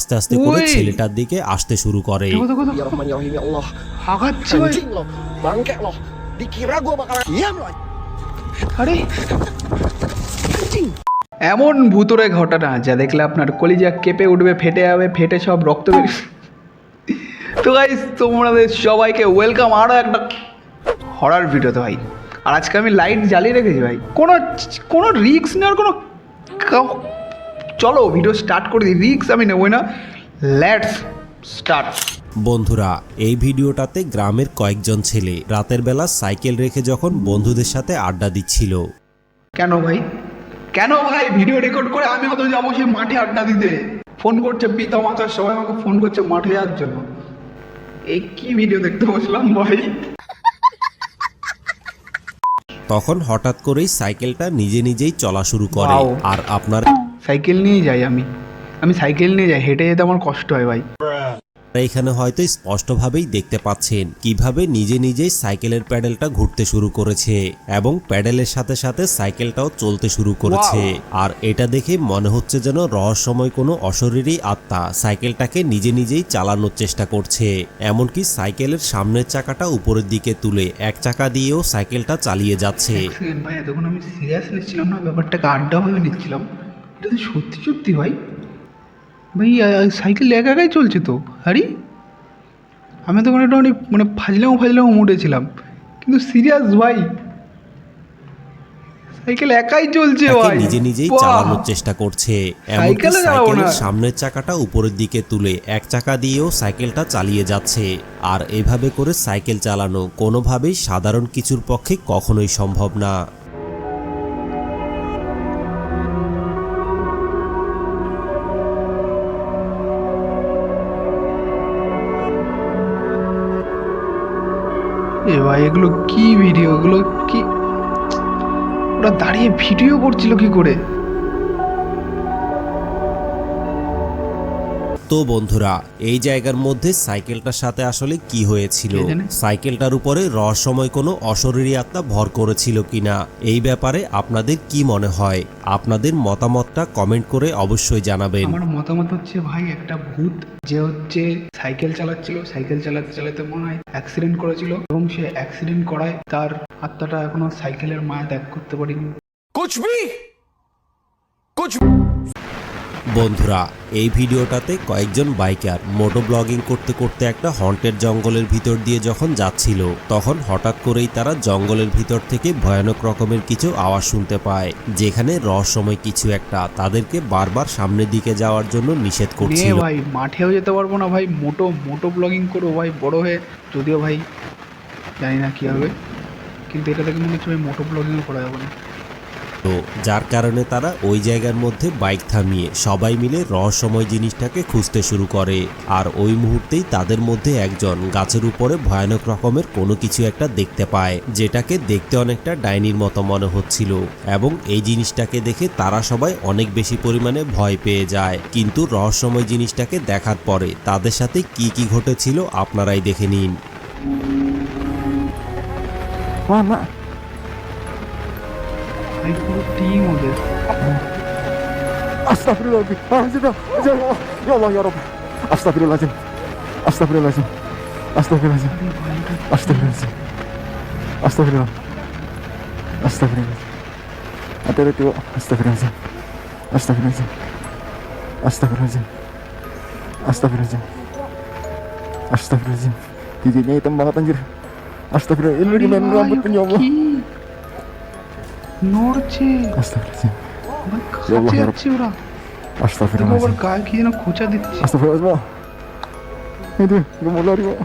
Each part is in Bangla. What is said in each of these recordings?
আস্তে আস্তে করে ছেলেটার দিকে আসতে শুরু করে। ভাই। এমন ভূতরে ঘটনা যা দেখলে আপনার কলিজা কেঁপে উঠবে ফেটে যাবে ফেটে সব রক্ত তো গাইস তোমাদের সবাইকে ওয়েলকাম আরও একটা হরার ভিডিওতে ভাই। আর আজকে আমি লাইট জ্বালিয়ে রেখেছি ভাই। কোনো কোনো রিস্ক নেওয়ার কোনো চলো ভিডিও স্টার্ট করে দিই। রিস্ক আমি নেবই না। লেটস স্টার্ট বন্ধুরা এই ভিডিওটাতে গ্রামের কয়েকজন ছেলে রাতের বেলা সাইকেল রেখে যখন বন্ধুদের সাথে আড্ডা দিচ্ছিল। কেন ভাই? কেন ভাই? ভিডিও রেকর্ড করে আমি হয়তো যাব সেই মাঠে আড্ডা দিতে? ফোন করছে পিতা মাতার সবাই আমাকে ফোন করছে মাঠে যাওয়ার জন্য। এই কি ভিডিও দেখতে বসলাম ভাই? তখন হঠাৎ করেই সাইকেলটা নিজে নিজেই চলা শুরু করে। আর আপনার সাইকেল নিয়ে যাই আমি। আমি সাইকেল নিয়ে যাই হেঁটে যেতে আমার কষ্ট হয় ভাই। এখানে হয়তো স্পষ্টভাবেই দেখতে পাচ্ছেন কীভাবে নিজে নিজেই সাইকেলের প্যাডেলটা ঘুরতে শুরু করেছে এবং প্যাডেলের সাথে সাথে সাইকেলটাও চলতে শুরু করেছে। আর এটা দেখে মনে হচ্ছে যেন রহস্যময় কোনো অশরীরী আত্মা সাইকেলটাকে নিজে নিজেই চালানোর চেষ্টা করছে। এমনকি সাইকেলের সামনের চাকাটা উপরের দিকে তুলে এক চাকা দিয়েও সাইকেলটা চালিয়ে যাচ্ছে। ভাই এতক্ষণ আমি সিরিয়াস নিচ্ছিলাম না ব্যাপারটাকে আড্ডা ভাবে নিচ্ছিলাম। এটা তো সত্যি সত্যি ভাই ভাই সাইকেল একা একাই চলছে তো আরে আমি তখন একটু মানে মানে ফাজলাম ফাজলাম উঠেছিলাম কিন্তু সিরিয়াস ভাই। সাইকেল একাই চলছে ভাই। নিজে নিজেই চালানোর চেষ্টা করছে। এমনকি সাইকেলের সামনের চাকাটা উপরের দিকে তুলে এক চাকা দিয়েও সাইকেলটা চালিয়ে যাচ্ছে। আর এভাবে করে সাইকেল চালানো কোনোভাবেই সাধারণ কিছুর পক্ষে কখনোই সম্ভব না। ভাই এগুলো কি ভিডিও এগুলো কি? ওরা দাঁড়িয়ে ভিডিও করছিল কি করে? তো বন্ধুরা এই জায়গার মধ্যে সাইকেলটার সাথে আসলে কি হয়েছিল? সাইকেলটার উপরে রহস্যময় কোনো অশরীরী আত্মা ভর করেছিল কিনা? এই ব্যাপারে আপনাদের কি মনে হয়? আপনাদের মতামতটা কমেন্ট করে অবশ্যই জানাবেন। আমার মতামত হচ্ছে ভাই একটা ভূত যে হচ্ছে সাইকেল চালাচ্ছিল সাইকেল চালাতে চালাতে মনে হয় অ্যাক্সিডেন্ট করেছিল এবং সে অ্যাক্সিডেন্ট করায় তার আত্মাটা এখনও সাইকেলের মায়া ত্যাগ করতে পারেনি। bhi Kuch বন্ধুরা, এই ভিডিওটাতে কয়েকজন বাইকার মোটো ব্লগিং করতে করতে একটা হন্টেড জঙ্গলের ভিতর দিয়ে যখন যাচ্ছিল, তখন হঠাৎ করেই তারা জঙ্গলের ভিতর থেকে ভয়ানক রকমের কিছু আওয়াজ শুনতে পায়, যেখানে রহস্যময় কিছু একটা তাদেরকে বারবার সামনের দিকে যাওয়ার জন্য নিষেধ করছিল। ভাই, মাঠেও যেতে পারব না ভাই, মোটো মোটো ব্লগিং করব ভাই, বড় হয়ে। যদিও ভাই, জানি না কী হবে, কিন্তু এটা থেকে মনে হচ্ছে ভাই মোটো ব্লগিংও করা যাবে না। তো যার কারণে তারা ওই জায়গার মধ্যে বাইক থামিয়ে সবাই মিলে রহস্যময় জিনিসটাকে খুঁজতে শুরু করে। আর ওই মুহূর্তেই তাদের মধ্যে একজন গাছের উপরে ভয়ানক রকমের কোনো কিছু একটা দেখতে পায়, যেটাকে দেখতে অনেকটা ডাইনির মতো মনে হচ্ছিল। এবং এই জিনিসটাকে দেখে তারা সবাই অনেক বেশি পরিমাণে ভয় পেয়ে যায়। কিন্তু রহস্যময় জিনিসটাকে দেখার পরে তাদের সাথে কি কি ঘটেছিল আপনারাই দেখে নিন। Mana ভাই পুরো টিম ওদের Astagfirullahaladzim Astagfirullahaladzim Ya Allah Ya Allah ya Rabbi Astagfirullahaladzim Astagfirullahaladzim Astagfirullahaladzim আরে ভাই এটা Astagfirullahaladzim Astagfirullah Astagfirullahaladzim Hati-hati Wak. Astagfirullahaladzim Astagfirullahaladzim Astagfirullahaladzim Astagfirullahaladzim Astagfirullahaladzim Giginya hitam banget anjir Astagfirullahaladzim Ini lagi main ভাই, rambut ya Allah কি নড়ছে Astagfirullahaladzim ভাই Ya Allah, কাছে ya যাচ্ছে ওরা দেখো আবার Astagfirullahaladzim গায়ে কি যেন খোঁচা দিচ্ছে Astagfirullahaladzim Wak. Itu, gue mau lari Wak.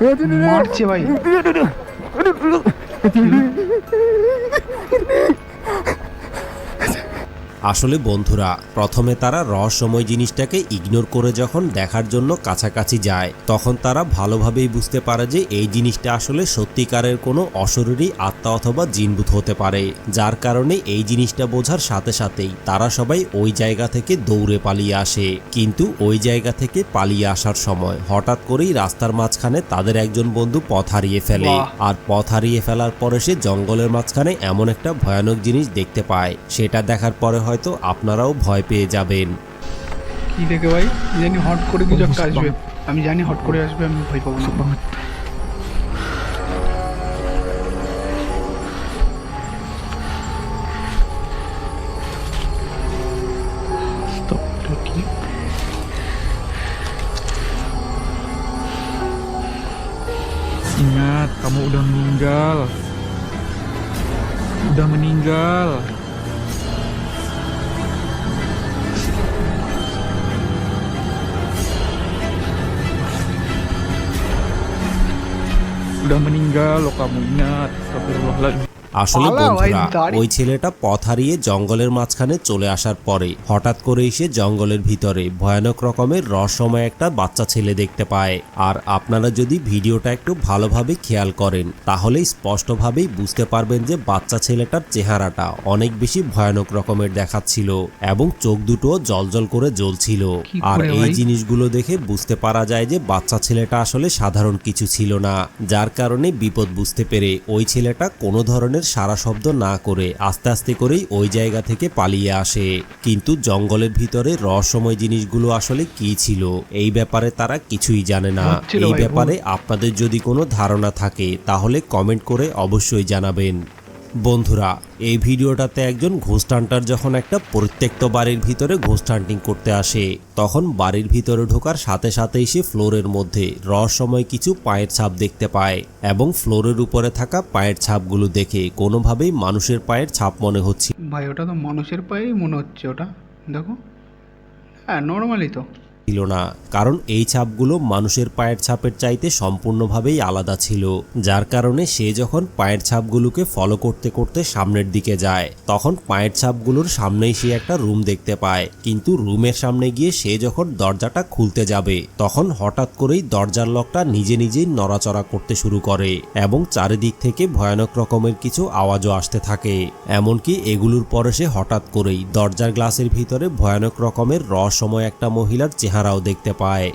Aduh, aduh, aduh. মারছে ভাই Aduh, আসলে বন্ধুরা প্রথমে তারা রহস্যময় জিনিসটাকে ইগনোর করে যখন দেখার জন্য কাছাকাছি যায় তখন তারা ভালোভাবেই বুঝতে পারে যে এই জিনিসটা আসলে সত্যিকারের কোনো অশরীরী আত্মা অথবা জিনভূত হতে পারে যার কারণে এই জিনিসটা বোঝার সাথে সাথেই তারা সবাই ওই জায়গা থেকে দৌড়ে পালিয়ে আসে। কিন্তু ওই জায়গা থেকে পালিয়ে আসার সময় হঠাৎ করেই রাস্তার মাঝখানে তাদের একজন বন্ধু পথ হারিয়ে ফেলে আর পথ হারিয়ে ফেলার পরে সে জঙ্গলের মাঝখানে এমন একটা ভয়ানক জিনিস দেখতে পায় সেটা দেখার পরে হয়তো আপনারাও ভয় পেয়ে যাবেন। কি দেখে ভাই? জানি হট করে কিছু একটা আসবে। আমি জানি হট করে আসবে আমি ভয় পাবো না। Ingat, kamu udah meninggal. Udah meninggal. Udah meninggal lo kamu ingat. Astagfirullahaladzim. আসলে বন্ধুরা ওই ছেলেটা পথ হারিয়ে জঙ্গলের মাঝখানে চলে আসার পরে হঠাৎ করে এসে জঙ্গলের ভিতরে ভয়ানক রকমের রহস্যময় একটা বাচ্চা ছেলে দেখতে পায়। আর আপনারা যদি ভিডিওটা একটু ভালোভাবে খেয়াল করেন তাহলে স্পষ্টভাবেই বুঝতে পারবেন যে বাচ্চা ছেলেটার চেহারাটা অনেক বেশি ভয়ানক রকমের দেখাচ্ছিল এবং চোখ দুটো জলজল করে জ্বলছিল। আর এই জিনিসগুলো দেখে বুঝতে পারা যায় যে বাচ্চা ছেলেটা আসলে সাধারণ কিছু ছিল না যার কারণে বিপদ বুঝতে পেরে ওই ছেলেটা কোনো ধরনের সারা শব্দ না করে আস্তে আস্তে করেই ওই জায়গা থেকে পালিয়ে আসে। কিন্তু জঙ্গলের ভিতরে রহস্যময় জিনিসগুলো আসলে কি ছিল এই ব্যাপারে তারা কিছুই জানে না। এই ব্যাপারে আপনাদের যদি কোনো ধারণা থাকে তাহলে কমেন্ট করে অবশ্যই জানাবেন। বন্ধুরা, এই ভিডিওটাতে একজন ঘোস্ট হান্টার যখন একটা পরিত্যক্ত বাড়ির ভিতরে ঘোস্ট হান্টিং করতে আসে, তখন বাড়ির ভিতরে ঢোকার সাথে সাথেই সে ফ্লোরের মধ্যে রহস্যময় কিছু পায়ের ছাপ দেখতে পায় এবং ফ্লোরের উপরে থাকা পায়ের ছাপগুলো দেখে কোনোভাবেই মানুষের পায়ের ছাপ মনে হচ্ছে। ভাই, ওটা তো মানুষের পায়েই মনে হচ্ছে ওটা। দেখো হ্যাঁ নর্মালি তো। ছিল না, কারণ এই ছাপগুলো মানুষের পায়ের ছাপের চাইতে সম্পূর্ণভাবেই আলাদা ছিল। যার কারণে সে যখন পায়ের ছাপগুলোকে ফলো করতে করতে সামনের দিকে যায়, তখন পায়ের ছাপগুলোর সামনেই সে একটা রুম দেখতে পায়। কিন্তু রুমের সামনে গিয়ে সে যখন দরজাটা খুলতে যাবে, তখন হঠাৎ করেই দরজার লকটা নিজে নিজেই নড়াচড়া করতে শুরু করে এবং চারিদিক থেকে ভয়ানক রকমের কিছু আওয়াজও আসতে থাকে। এমনকি এগুলোর পরে সে হঠাৎ করেই দরজার গ্লাসের ভিতরে ভয়ানক রকমের রহস্যময় একটা মহিলার চেহারাও দেখতে পায়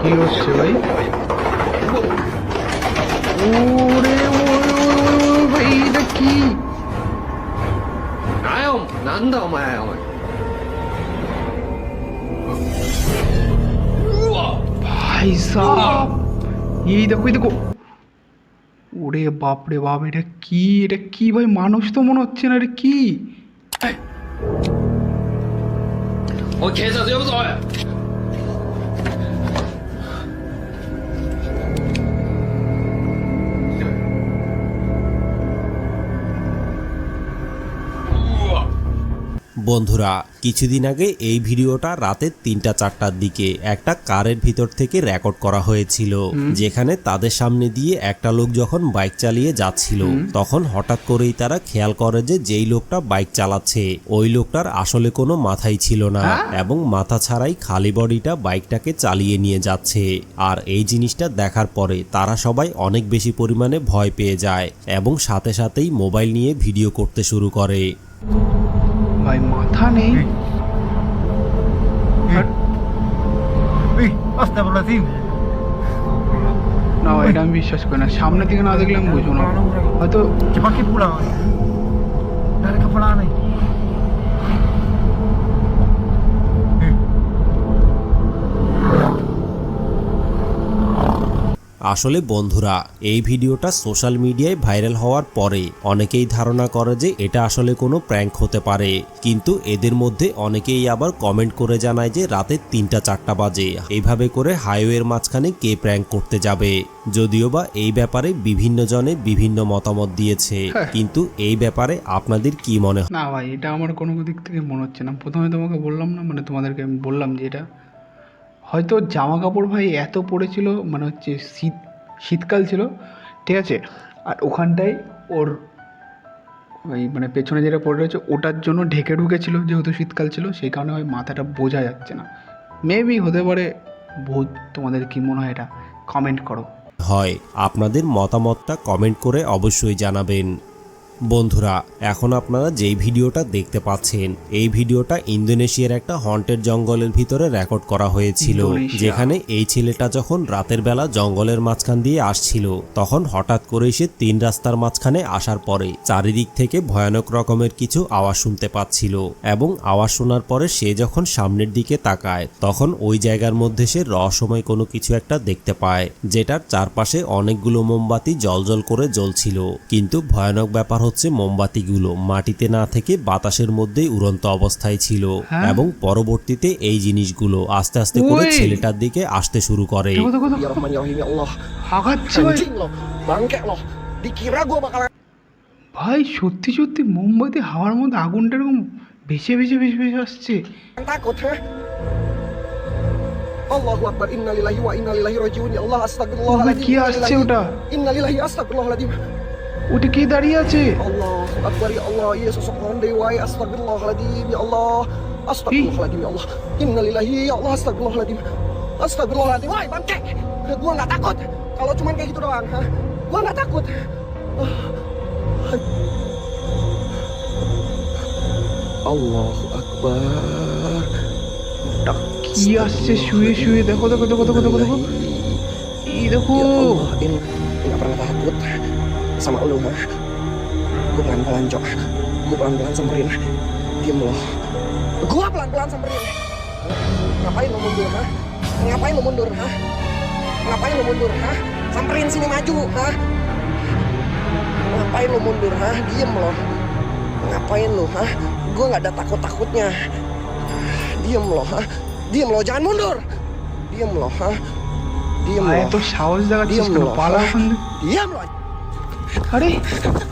কি হচ্ছে ভাই ওরে ওরে ওরে ওরে ভাই এটা কি 哪有男的お前おい ভাই সাহ এই দেখো এই দেখো ওরে বাপ রে বাপ এটা কি এটা কি ভাই মানুষ তো মনে হচ্ছে না এটা কি এই, 我警 বন্ধুরা কিছুদিন আগে এই ভিডিওটা রাতের তিনটা চারটার দিকে একটা কারের ভিতর থেকে রেকর্ড করা হয়েছিল যেখানে তাদের সামনে দিয়ে একটা লোক যখন বাইক চালিয়ে যাচ্ছিল তখন হঠাৎ করেই তারা খেয়াল করে যে যেই লোকটা বাইক চালাচ্ছে ওই লোকটার আসলে কোনো মাথাই ছিল না এবং মাথা ছাড়াই খালি বডিটা বাইকটাকে চালিয়ে নিয়ে যাচ্ছে। আর এই জিনিসটা দেখার পরে তারা সবাই অনেক বেশি পরিমাণে ভয় পেয়ে যায় এবং সাথে সাথেই মোবাইল নিয়ে ভিডিও করতে শুরু করে। ভাই মাথা নেই. না এটা আমি বিশ্বাস করি না সামনে থেকে না দেখলে আমি বুঝব না হয়তো Cepat পুরা pulang. আসলে বন্ধুরা এই ভিডিওটা সোশ্যাল মিডিয়ায় ভাইরাল হওয়ার পরে অনেকেই ধারণা করে যে এটা আসলে কোনো প্র্যাঙ্ক হতে পারে। কিন্তু এদের মধ্যে অনেকেই আবার কমেন্ট করে জানায় যে রাতে তিনটা চারটা বাজে। এইভাবে করে হাইওয়ের মাঝখানে কে প্র্যাঙ্ক করতে যাবে? যদিও বা এই ব্যাপারে বিভিন্ন জনে বিভিন্ন মতামত দিয়েছে। হ্যাঁ। কিন্তু এই ব্যাপারে আপনাদের কি মনে হয়? না ভাই এটা আমার কোনো দিক থেকে মনে হচ্ছে না। প্রথমে তোমাকে বললাম না মানে তোমাদেরকে আমি বললাম যে এটা হয়তো জামা কাপড় ভাই এত পড়েছিল মানে হচ্ছে শীত, শীতকাল ছিল, ঠিক আছে? আর ওখানটায় ওর ওই মানে পেছনে যেটা পড়ে রয়েছে, ওটার জন্য ঢেকে ঢুকেছিল যেহেতু শীতকাল ছিল, সেই কারণে ওই মাথাটা বোঝা যাচ্ছে না। মেবি হতে পারে, ভূত, তোমাদের কি মনে হয় এটা? কমেন্ট করো। হয়, আপনাদের মতামতটা কমেন্ট করে অবশ্যই জানাবেন। বন্ধুরা এখন আপনারা যেই ভিডিওটা দেখতে পাচ্ছেন এই ভিডিওটা ইন্দোনেশিয়ার একটা হন্টেড জঙ্গলের ভিতরে রেকর্ড করা হয়েছিল। যেখানে এই ছেলেটা যখন রাতের বেলা জঙ্গলের মাঝখান দিয়ে আসছিল তখন হঠাৎ করে সে তিন রাস্তার মাঝখানে আসার পরে চারিদিক থেকে ভয়ানক রকমের কিছু আওয়াজ শুনতে পাচ্ছিল এবং আওয়াজ শোনার পরে সে যখন সামনের দিকে তাকায় তখন ওই জায়গার মধ্যে সে রহস্যময় কোনো কিছু একটা দেখতে পায় যেটার চারপাশে অনেকগুলো মোমবাতি জলজল করে জ্বলছিল কিন্তু ভয়ানক ব্যাপার হচ্ছে মোমবাতিগুলো। মাটিতে না থেকে বাতাসের মধ্যেই উড়ন্ত অবস্থায় ছিল। হ্যাঁ? এবং পরবর্তীতে এই জিনিসগুলো আস্তে আস্তে করে ছেলেটার দিকে আসতে শুরু করে। ভাই। সত্যি সত্যি মোমবাতি হাওয়ার মধ্যে আগুনটা এরকম ভেসে ভেসে ভেসে ভেসে আসছে। কি আসছে ওটা? ইন্নালিল্লাহি ওটা কে দাঁড়িয়ে আছে Allahu Akbar ya Allah Ya sosok pohon dewa ya astagfirullahaladzim Ya Allah Astagfirullahaladzim ya Allah Inna lillahi ya Allah astagfirullahaladzim Astagfirullahaladzim Woi bangke Udah gue gak takut Kalau cuman kayak gitu doang ha Gue gak takut Akbar ওটা কি আসছে শুয়ে শুয়ে দেখো দেখো দেখো দেখো দেখো দেখো এই দেখো nggak pernah takut sama lo mah gue pelan pelan cok. Gue pelan pelan samperin diem lo gue pelan pelan samperin ngapain lo mundur ha? Ngapain lo mundur ha? Ngapain lo mundur ha? Samperin sini maju ha? Ngapain lo mundur ha? Diem lo ngapain lo ha? Gue nggak ada takut takutnya diem lo ha? Diem lo jangan mundur. Diem lo ha? Diem nah, lo itu saus dah diem lo pala diem lo আরে Anjing.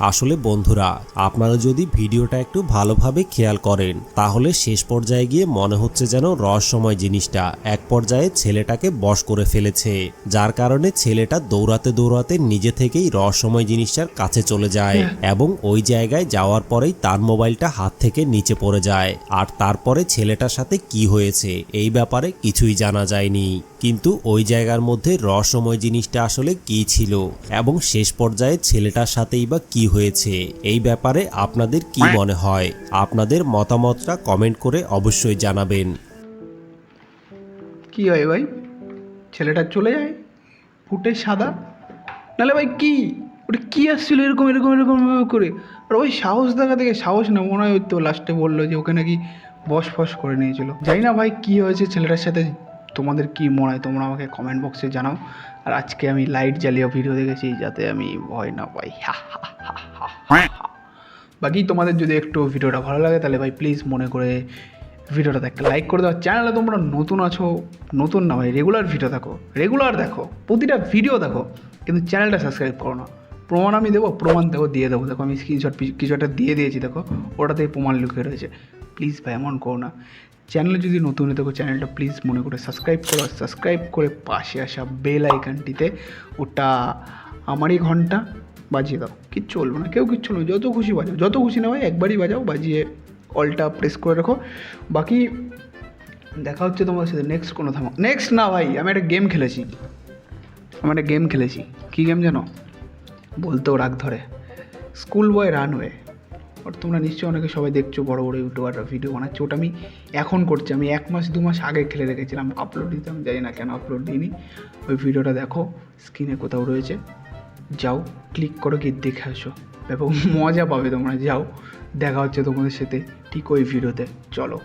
আসলে বন্ধুরা, আপনারা যদি ভিডিওটা একটু ভালোভাবে খেয়াল করেন, তাহলে শেষ পর্যায়ে গিয়ে মনে হচ্ছে যেন রহস্যময় জিনিসটা এক পর্যায়ে ছেলেটাকে বশ করে ফেলেছে, যার কারণে ছেলেটা দৌড়াতে দৌড়াতে নিজে থেকেই রহস্যময় জিনিসটার কাছে চলে যায় এবং ওই জায়গায় যাওয়ার পরেই তার মোবাইলটা হাত থেকে নিচে পড়ে যায়। আর তারপরে ছেলেটার সাথে কি হয়েছে, এই ব্যাপারে কিছুই জানা যায়নি। কিন্তু ওই জায়গার মধ্যে রহস্যময় জিনিসটা আসলে কি ছিল এবং শেষ পর্যায়ে ছেলেটার সাথেই বা কি হয়েছে। এই ব্যাপারে আপনাদের কি মনে হয়? আপনাদের মতামতটা কমেন্ট করে অবশ্যই জানাবেন। কি হয় ভাই? ছেলেটা চলে যায়? ফুটে সাদা? নাহলে ভাই কি? ওটা কি আসছিল এরকম এরকম এরকম করে? আর ওই সাহস দেখা থেকে সাহস না মনে হয় ওই তো লাস্টে বলল যে ওকে নাকি বস ফস করে নিয়েছিল। জানি না ভাই কি হয়েছে ছেলেটার সাথে। তোমাদের কি মনে হয় তোমরা আমাকে কমেন্ট বক্সে জানাও। আর আজকে আমি লাইট জ্বালিয়ে ভিডিও দেখেছি, যাতে আমি ভয় না পাই। বাকি তোমাদের যদি একটু ভিডিওটা ভালো লাগে, তাহলে ভাই প্লিজ মনে করে ভিডিওটাতে একটা লাইক করে দাও। চ্যানেলে তোমরা নতুন আছো, নতুন না ভাই রেগুলার ভিডিও দেখো। রেগুলার দেখো, প্রতিটা ভিডিও দেখো, কিন্তু চ্যানেলটা সাবস্ক্রাইব করো না। প্রমাণ আমি দেবো, প্রমাণ দেবো দিয়ে দেবো। দেখো, আমি স্ক্রিনশট কিছু একটা দিয়ে দিয়েছি, দেখো ওটাতে প্রমাণ লুকিয়ে রয়েছে। প্লিজ ভাই, এমন করো না। চ্যানেলে যদি নতুন হয়ে থাকো চ্যানেলটা প্লিজ মনে করে সাবস্ক্রাইব করো সাবস্ক্রাইব করে পাশে আসা বেল আইকনটিতে ওটা আমারই ঘণ্টা বাজিয়ে দাও। কিচ্ছু বলব না, কেউ কিচ্ছু না, যত খুশি বাজাও, যত খুশি না ভাই একবারই বাজাও, বাজিয়ে অলটা প্রেস করে রাখো। বাকি দেখা হচ্ছে তোমার সাথে নেক্সট কোনো থামা নেক্সট না ভাই, আমি একটা গেম খেলেছি। আমি একটা গেম খেলেছি। কী গেম জানো? বলতেও রাগ ধরে। স্কুল বয় রানওয়ে ওর তোমরা নিশ্চয়ই অনেকে সবাই দেখছ বড় বড় ইউটিউবাররা ভিডিও বানাচ্ছে। ওটা আমি এখন করছি। আমি এক মাস, দু মাস আগে খেলে রেখেছিলাম। আপলোড দিতে আমি জানি না কেন আপলোড দিইনি। ওই ভিডিওটা দেখো স্ক্রিনে কোথাও রয়েছে। যাও ক্লিক করো, গিয়ে দেখে আসো। ব্যাপক মজা পাবে তোমরা। যাও, দেখা হচ্ছে তোমাদের সাথে ঠিক ওই ভিডিওতে চলো।